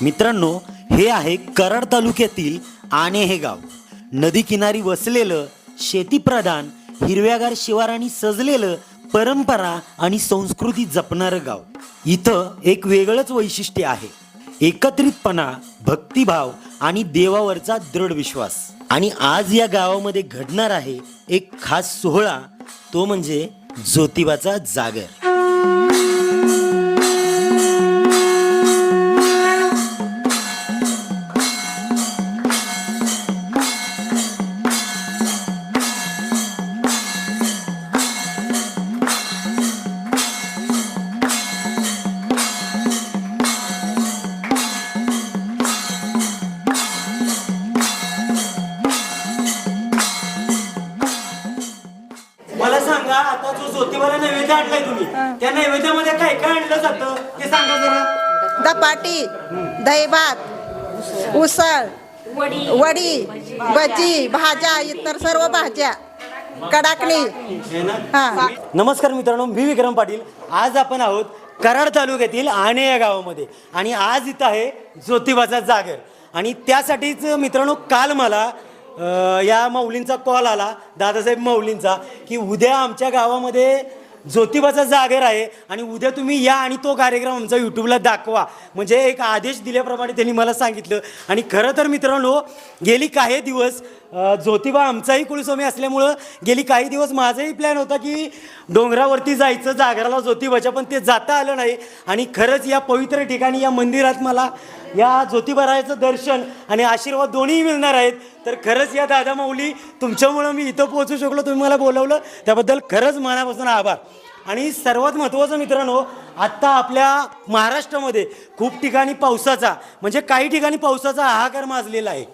मित्रांनो हे आहे कराड तालुक्यातील आणे हे गाव. नदी किनारी वसलेलं शेतीप्रधान हिरव्यागार शिवाराने सजलेलं परंपरा आणि संस्कृती जपणारं गाव. इथं एक वेगळंच वैशिष्ट्य आहे. एकत्रितपणा भक्तिभाव आणि देवावरचा दृढ विश्वास. आणि आज या गावामध्ये घडणार आहे एक खास सोहळा तो म्हणजे ज्योतिबाचा जागर. त्या नैवेद्यामध्ये काय काय आणलं जातं? ते सांगा जरा. धपाटी दहीभात उसळ वडी भजी भाज्या इतर सर्व भाज्या कडाकणी. ना? हा. नमस्कार मित्रांनो मी विक्रम पाटील. आज आपण आहोत कराड तालुक्यातील आणे या गावामध्ये. आणि आज इथं आहे ज्योतिबाचा जागर. आणि त्यासाठीच मित्रांनो काल मला अं, या माऊलींचा कॉल आला दादासाहेब माऊलींचा की उद्या आमच्या गावामध्ये ज्योतिबाचा जागर आहे आणि उद्या तुम्ही या आणि तो कार्यक्रम आमचा यूट्यूबला दाखवा. म्हणजे एक आदेश दिल्याप्रमाणे त्यांनी मला सांगितलं. आणि खरं तर मित्रांनो गेली काही दिवस ज्योतिबा आमचाही कुलस्वामी असल्यामुळं गेली काही दिवस माझाही प्लॅन होता की डोंगरावरती जायचं जागराला ज्योतिबाच्या पण ते जाता आलं नाही. आणि खरंच या पवित्र ठिकाणी या मंदिरात मला या ज्योतिबारायाचं दर्शन आणि आशीर्वाद दोन्ही मिळणार आहेत. तर खरंच या दादा माऊली तुमच्यामुळं मी इथं पोहोचू शकलो तुम्ही मला बोलवलं त्याबद्दल खरंच मनापासून आभार. आणि सर्वात महत्त्वाचं मित्रांनो आत्ता आपल्या महाराष्ट्रामध्ये खूप ठिकाणी पावसाचा म्हणजे काही ठिकाणी पावसाचा हाहाकार माजलेला आहे.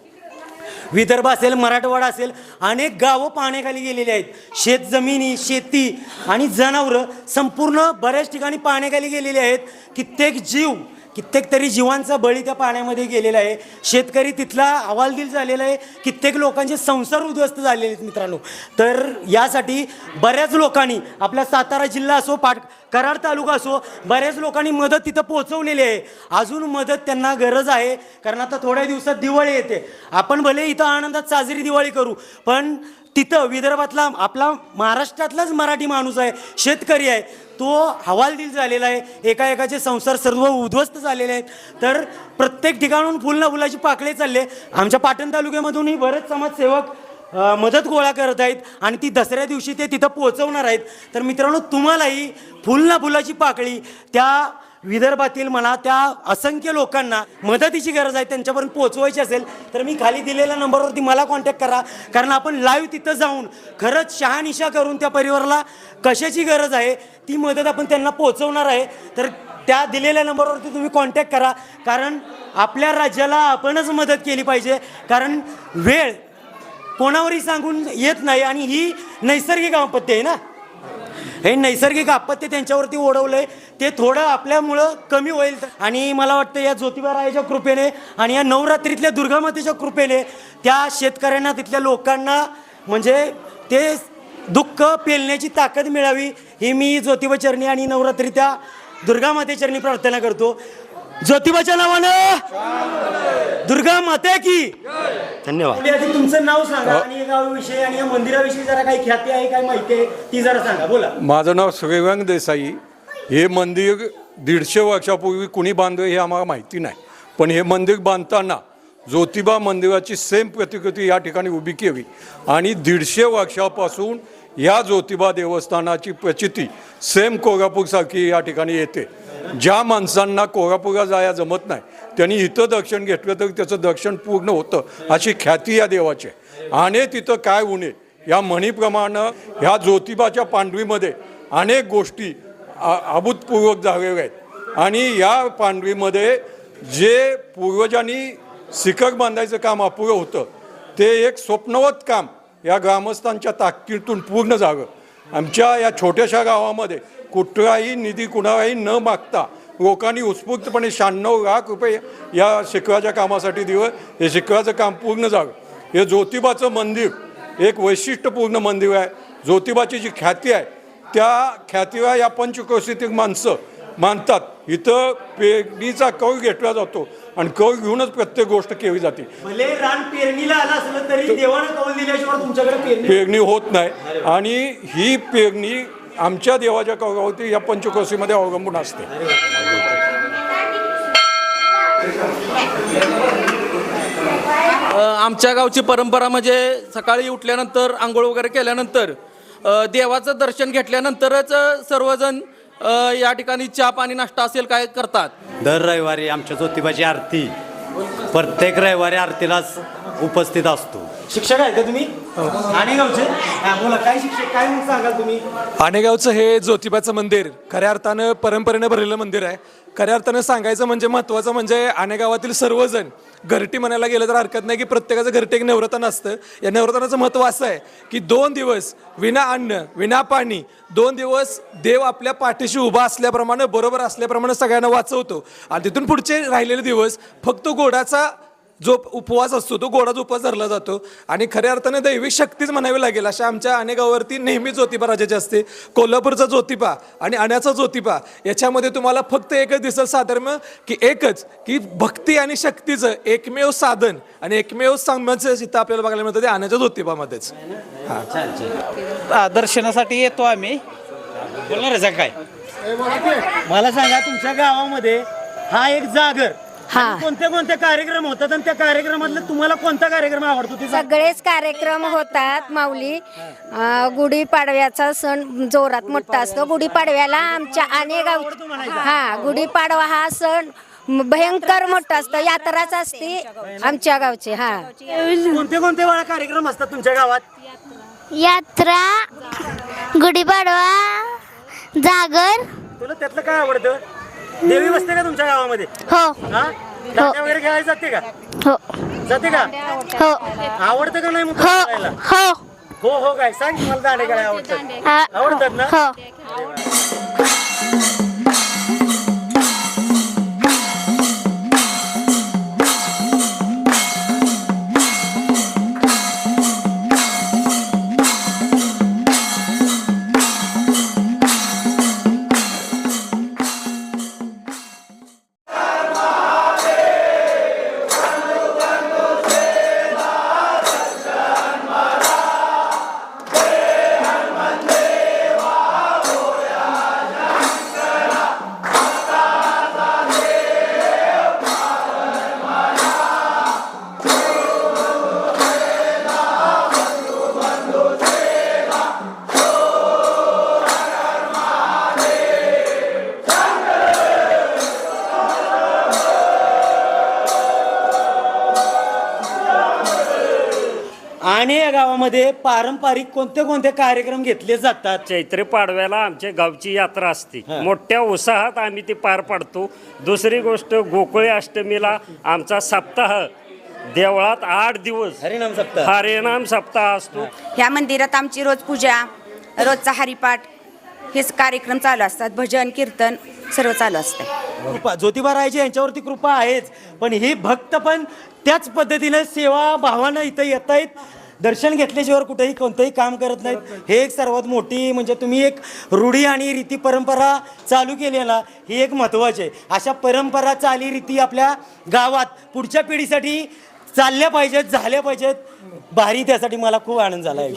विदर्भ असेल मराठवाडा असेल अनेक गावं पाण्याखाली गेलेली आहेत. शेतजमिनी शेती आणि जनावरं संपूर्ण बऱ्याच ठिकाणी पाण्याखाली गेलेली आहेत. कित्येक जीव कित्येक तरी जीवांचा बळी त्या पाण्यामध्ये गेलेला आहे. शेतकरी तिथला हवालदिल झालेला आहे. कित्येक लोकांचे संसार उद्ध्वस्त झालेले आहेत मित्रांनो. तर यासाठी बऱ्याच लोकांनी आपला सातारा जिल्हा असो पाट कराड तालुका असो बऱ्याच लोकांनी मदत तिथं पोहोचवलेली आहे. अजून मदत त्यांना गरज आहे. कारण आता थोड्या दिवसात दिवाळी येते. आपण भले इथं आनंदात साजरी दिवाळी करू पण तिथं विदर्भातला आपला महाराष्ट्रातलाच मराठी माणूस आहे शेतकरी आहे तो हवालदिल झालेला आहे एका एकाचे संसार सर्व उद्ध्वस्त झालेले आहेत. तर प्रत्येक ठिकाणून फुल ना फुलाची पाकळे चालले. आमच्या पाटण तालुक्यामधूनही बरेच समाजसेवक मदत गोळा करत आहेत आणि ती दसऱ्या दिवशी ते तिथं पोहोचवणार आहेत. तर मित्रांनो तुम्हालाही फुल ना फुलाची पाकळी त्या विदर्भातील म्हणा त्या असंख्य लोकांना मदतीची गरज आहे त्यांच्यापर्यंत पोहोचवायची असेल तर मी खाली दिलेल्या नंबरवरती मला कॉन्टॅक्ट करा. कारण आपण लाईव्ह तिथं जाऊन खरंच शहानिशा करून त्या परिवाराला कशाची गरज आहे ती मदत आपण त्यांना पोहोचवणार आहे. तर त्या दिलेल्या नंबरवरती तुम्ही कॉन्टॅक्ट करा. कारण आपल्या राज्याला आपणच मदत केली पाहिजे. कारण वेळ कोणावरही सांगून येत नाही आणि ही नैसर्गिक आपत्ती आहे ना. हे नैसर्गिक आपत्ती त्यांच्यावरती ओढवलंय. ते थोडं आपल्यामुळं कमी होईल. आणि मला वाटतं या ज्योतिबा रायाच्या कृपेने आणि या नवरात्रीतल्या दुर्गामातेच्या कृपेने त्या शेतकऱ्यांना तिथल्या लोकांना म्हणजे ते दुःख पेलण्याची ताकद मिळावी ही मी ज्योतिबाचरणी आणि नवरात्री त्या दुर्गामाते चरणी प्रार्थना करतो. ज्योतिबाच्या नावानं? दुर्गा माते की. धन्यवाद. आधी तुमचं नाव सांगा आणि या गावाविषयी आणि या मंदिराविषयी जरा काही ख्याती आहे काय माहिती आहे ती जरा सांगा. बोला. माझं नाव सूर्यवंग देसाई. हे मंदिर दीडशे वर्षापूर्वी कुणी बांधलं हे आम्हाला माहिती नाही. पण हे मंदिर बांधताना ज्योतिबा मंदिराची सेम प्रतिकृती या ठिकाणी उभी केली. आणि दीडशे वर्षापासून या ज्योतिबा देवस्थानाची प्रचिती सेम कोल्हापूरसारखी या ठिकाणी येते. ज्या माणसांना कोल्हापूरला जाया जमत नाही त्यांनी इथं दर्शन घेतलं तर त्याचं दर्शन पूर्ण होतं अशी ख्याती या देवाची आणि तिथं काय उणे या म्हणीप्रमाणे ह्या ज्योतिबाच्या पांडवीमध्ये अनेक गोष्टी आ- अभूतपूर्वक झालेल्या आहेत. आणि या पांडवीमध्ये जे पूर्वजांनी शिखर बांधायचं काम अपुरं होतं ते एक स्वप्नवत काम या ग्रामस्थांच्या ताकदीतून पूर्ण जावं आमच्या या छोट्याशा गावामध्ये कुठलाही निधी कुणालाही न मागता लोकांनी उत्स्फूर्तपणे शहाण्णव लाख रुपये या शिखराच्या कामासाठी दिवं. हे शिखराचं काम पूर्ण जावं हे ज्योतिबाचं मंदिर एक वैशिष्ट्यपूर्ण मंदिर आहे. ज्योतिबाची जी ख्याती आहे त्या ख्यातीला या पंचक्रोशीतील माणसं मानतात. इथं पेरणीचा कौल घेतला जातो आणि कौल घेऊनच प्रत्येक गोष्ट केली जाते. भले रान पेरणीला आलं असलं तरी देवानं कौल दिल्याशिवाय तुमच्याकडे पेरणी पेरणी होत नाही. आणि ही पेरणी आमच्या देवाच्या कौलावरती या पंचकोशीमध्ये अवलंबून असते. अ, आमच्या गावची परंपरा म्हणजे सकाळी उठल्यानंतर आंघोळ वगैरे केल्यानंतर देवाचं दर्शन घेतल्यानंतरच सर्वजण अ, या ठिकाणी चहा पाणी नाश्ता असेल काय करतात? दर रविवारी आमच्या ज्योतिबाची आरती. प्रत्येक रविवारी आरतीलाच उपस्थित असतो. शिक्षक आहे का तुम्ही? आणेगावचे हा, बोला काय शिक्षक काय म्हणून सांगाल तुम्ही? आणेगावचं हे ज्योतिबाचं मंदिर खऱ्या अर्थानं परंपरेनं भरलेलं मंदिर आहे. खऱ्या अर्थानं सांगायचं म्हणजे महत्त्वाचं म्हणजे आणेगावातील सर्वजण घरटी म्हणायला गेलं तर हरकत नाही की प्रत्येकाचं घरटी एक नवरतन असतं या नवरत्नाचं महत्त्व असं आहे की दोन दिवस विना अन्न विना पाणी दोन दिवस देव आपल्या पाठीशी उभा असल्याप्रमाणे बरोबर असल्याप्रमाणे सगळ्यांना वाचवतो. आणि तिथून पुढचे राहिलेले दिवस फक्त गोडाचा जो उपवास असतो तो गोडाचा उपवास धरला जातो. आणि खऱ्या अर्थाने दैवी शक्तीच म्हणावी लागेल. अशा आमच्या अनेकावरती नेहमी ज्योतिबा राजाचे असते. कोल्हापूरचा ज्योतिबा आणि आण्याचा ज्योतिबा याच्यामध्ये तुम्हाला फक्त एकच दिसेल साधर्म की एकच की भक्ती आणि शक्तीचं एकमेव साधन आणि एकमेव साम्याचं इथं आपल्याला बघायला मिळतं ते आण्याच्या ज्योतिबामध्येच. आ, दर्शनासाठी येतो आम्ही. बोलणार आहे काय? मला सांगा तुमच्या गावामध्ये हा एक जागर हा. कोणते कोणते कार्यक्रम होतात आणि त्या कार्यक्रमातलं तुम्हाला कोणता कार्यक्रम आवडतो ते सांगा. सगळेच कार्यक्रम होतात माऊली. अं, गुढीपाडव्याचा सण जोरात मोठा असतो. गुढीपाडव्याला आमच्या अनेगाव हा गुढीपाडवा हा सण भयंकर मोठा असतो. यात्राच असते आमच्या गावची हा. कोणते कोणते वेळा कार्यक्रम असतात तुमच्या गावात? यात्रा गुढीपाडवा जागर. तुला त्यातलं काय आवडतं? देवी बसते का तुमच्या गावामध्ये? हो. हा? दांड्या वगैरे खेळायला जाते का? हो. जाते का? हो. आवडतं का नाही मग हो. खेळायला? हो. हो हो काय. सांग मला दांडे काय आवडतात. आवडतात ना? हो. गावामध्ये पारंपरिक कोणते कोणते कार्यक्रम घेतले जातात? चैत्री पाडव्याला आमच्या गावची यात्रा असते. मोठ्या उत्साहात आम्ही ती पार पाडतो. दुसरी गोष्ट गोकुळी अष्टमीला आमचा सप्ताह देवळात आठ दिवस हरिनाम सप्ताह. हरिनाम सप्ताह असतो. ह्या मंदिरात आमची रोज पूजा रोजचा हरिपाठ हेच कार्यक्रम चालू असतात. भजन कीर्तन सर्व चालू असतं. कृपा ज्योतिबा रायाची यांच्यावरती कृपा आहेच. पण हे भक्त पण त्याच पद्धतीने सेवा भावानं इथं येत आहेत दर्शन घेतल्याशिवाय कुठेही कोणतंही काम करत नाहीत. हे एक सर्वात मोठी म्हणजे तुम्ही एक रूढी आणि रीती परंपरा चालू केली ना ही एक महत्त्वाची आहे. अशा परंपरा चाली रीती आपल्या गावात पुढच्या पिढीसाठी चालल्या पाहिजेत झाल्या पाहिजेत. भारी त्यासाठी मला खूप आनंद झाला आहे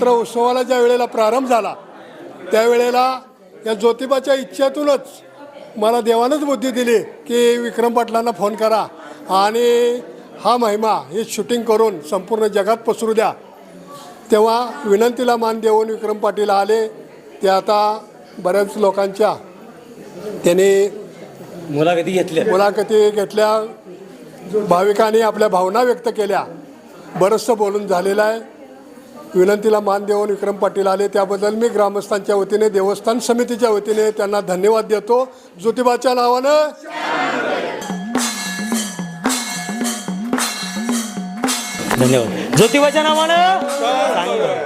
नवरात्र उत्सवाला ज्या वेळेला प्रारंभ झाला त्यावेळेला या ज्योतिबाच्या इच्छेतूनच मला देवानंच बुद्धी दिली की विक्रम पाटलांना फोन करा. आणि हा महिमा हे शूटिंग करून संपूर्ण जगात पसरू द्या. तेव्हा विनंतीला मान देऊन विक्रम पाटील आले. ते आता बऱ्याच लोकांच्या त्यांनी मुलाखती घेतल्या. मुलाखती घेतल्या. भाविकांनी आपल्या भावना व्यक्त केल्या. बरंचसं बोलून झालेलं आहे. विनंतीला मान देऊन विक्रम पाटील आले. त्याबद्दल मी ग्रामस्थांच्या वतीने देवस्थान समितीच्या वतीने त्यांना धन्यवाद देतो. ज्योतिबाच्या नावानं धन्यवाद. ज्योतिबाच्या नावानं?